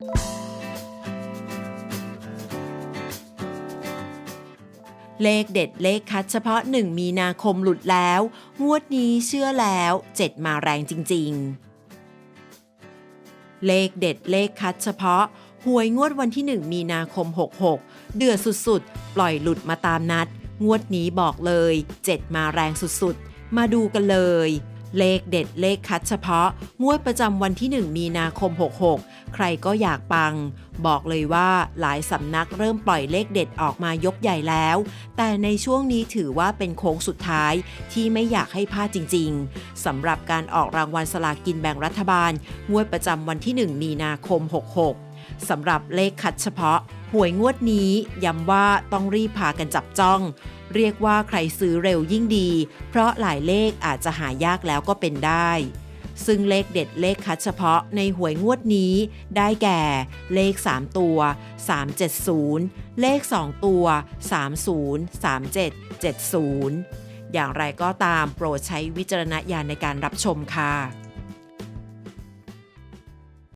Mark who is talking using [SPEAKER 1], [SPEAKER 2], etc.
[SPEAKER 1] เลขเด็ดเลขคัดเฉพาะ 1 มีนาคมหลุดแล้ว งวดนี้เชื่อแล้ว 7 มาแรงจริง ๆ เลขเด็ดเลขคัดเฉพาะหวยงวดวันที่ 1 มีนาคม 66 เดือดสุดๆ ปล่อยหลุดมาตามนัด งวดนี้บอกเลย 7 มาแรงสุดๆ มาดูกันเลย เลขเด็ดเลขคัดเฉพาะ งวดประจำวันที่ 1 มีนาคม 66 ใครก็อยากปัง บอกเลยว่าหลายสำนักเริ่มปล่อยเลขเด็ดออกมายกใหญ่แล้ว แต่ในช่วงนี้ถือว่าเป็นโค้งสุดท้ายที่ไม่อยากให้พลาดจริง ๆสำหรับการออกรางวัลสลากินแบ่งรัฐบาล งวดประจำวันที่ 1 มีนาคม 66 สำหรับเลขคัดเฉพาะ หวยงวดนี้ย้ำว่าต้องรีบพากันจับจ้อง เรียกว่าใครซื้อเร็วยิ่งดี เพราะหลายเลขอาจจะหายากแล้วก็เป็นได้ ซึ่งเลขเด็ดเลขคัดเฉพาะในหวยงวดนี้ ได้แก่เลข 3 ตัว 370 เลข 2 ตัว 30 37 70 อย่างไรก็ตามโปรดใช้วิจารณญาณในการรับชมค่ะ